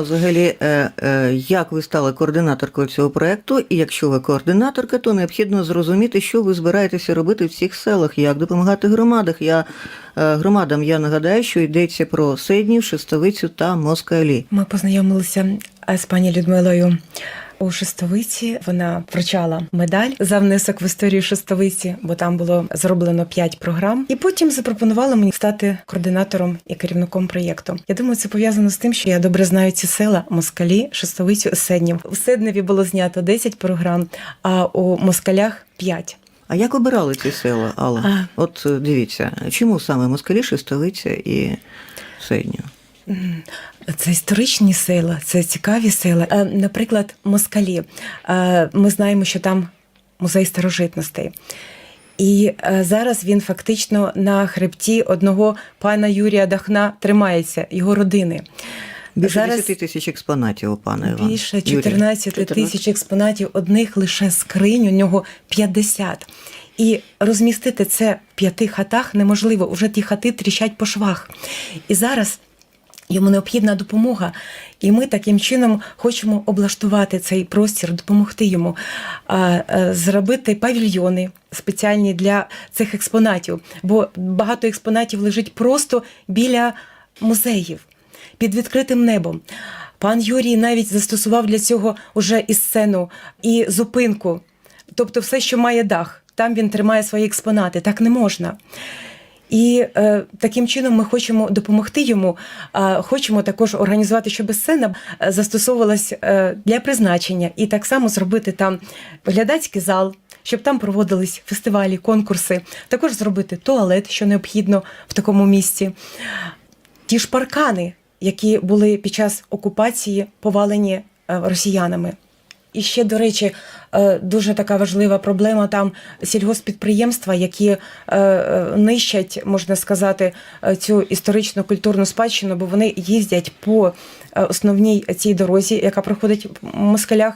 Взагалі, е, е, як ви стали координаторкою цього проекту, і якщо ви координаторка, то необхідно зрозуміти, що ви збираєтеся робити в цих селах, як допомагати громадах. Я е, громадам я нагадаю, що йдеться про Седнів, Шестовицю та Москалі. Ми познайомилися з пані Людмилою у Шестовиці. Вона вручала медаль за внесок в історію Шестовиці, бо там було зроблено п'ять програм. І потім запропонувала мені стати координатором і керівником проєкту. Я думаю, це пов'язано з тим, що я добре знаю ці села Москалі, Шестовицю, Седнів. У Седневі було знято 10 програм, а у Москалях 5. А як обирали ці села, Алла? А. От дивіться, чому саме Москалі, Шестовиця і Седнів? Це історичні села, це цікаві села. Е, Наприклад, москалі. Е, Ми знаємо, що там музей старожитностей. І е, зараз він фактично на хребті одного пана Юрія Дахна тримається, його родини. Більше Зараз 10 тисяч експонатів у пана Івана. більше Юрія. 14 тисяч експонатів, одних лише скринь, у нього 50. І розмістити це в п'яти хатах неможливо. Уже ті хати тріщать по швах. І зараз йому необхідна допомога. І ми таким чином хочемо облаштувати цей простір, допомогти йому, е, зробити павільйони спеціальні для цих експонатів. Бо багато експонатів лежить просто біля музеїв під відкритим небом. Пан Юрій навіть застосував для цього уже і сцену, і зупинку, тобто все, що має дах. Там він тримає свої експонати. Так не можна. І е, таким чином ми хочемо допомогти йому. А хочемо також організувати, щоб сцена е, застосовувалась е, для призначення, і так само зробити там глядацький зал, щоб там проводились фестивалі, конкурси. Також зробити туалет, що необхідно в такому місці. Ті ж паркани, які були під час окупації повалені е, росіянами. І ще, до речі, е, дуже така важлива проблема там сільгоспідприємства, які е, е, нищать, можна сказати, цю історичну культурну спадщину, бо вони їздять по основній цій дорозі, яка проходить в москалях.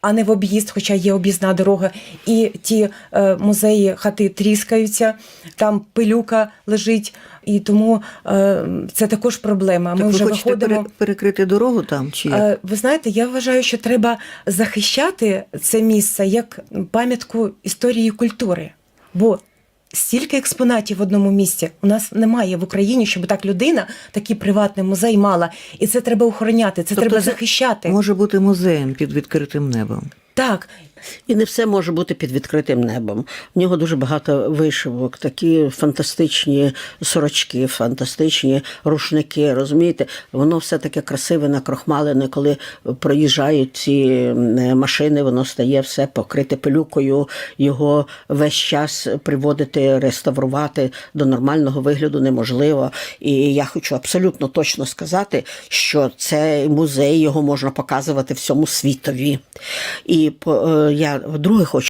А не в об'їзд, хоча є об'їзна дорога, і ті е, музеї хати тріскаються, там пилюка лежить, і тому е, це також проблема. Так Ми ви вже хочете виходимо. пере- перекрити дорогу там? Чи як? Е, Ви знаєте, я вважаю, що треба захищати це місце як пам'ятку історії і культури. Бо стільки експонатів в одному місці у нас немає в Україні, щоб так людина, такий приватний музей мала. І це треба охороняти, це Тобто треба це захищати. Може бути музеєм під відкритим небом. Так, І не все може бути під відкритим небом. В нього дуже багато вишивок, такі фантастичні сорочки, фантастичні рушники. Розумієте, воно все таке красиве, накрохмалене, коли проїжджають ці машини, воно стає все покрите пилюкою. Його весь час приводити, реставрувати до нормального вигляду неможливо. І я хочу абсолютно точно сказати, що цей музей його можна показувати всьому світові. І е, я вдруге хочу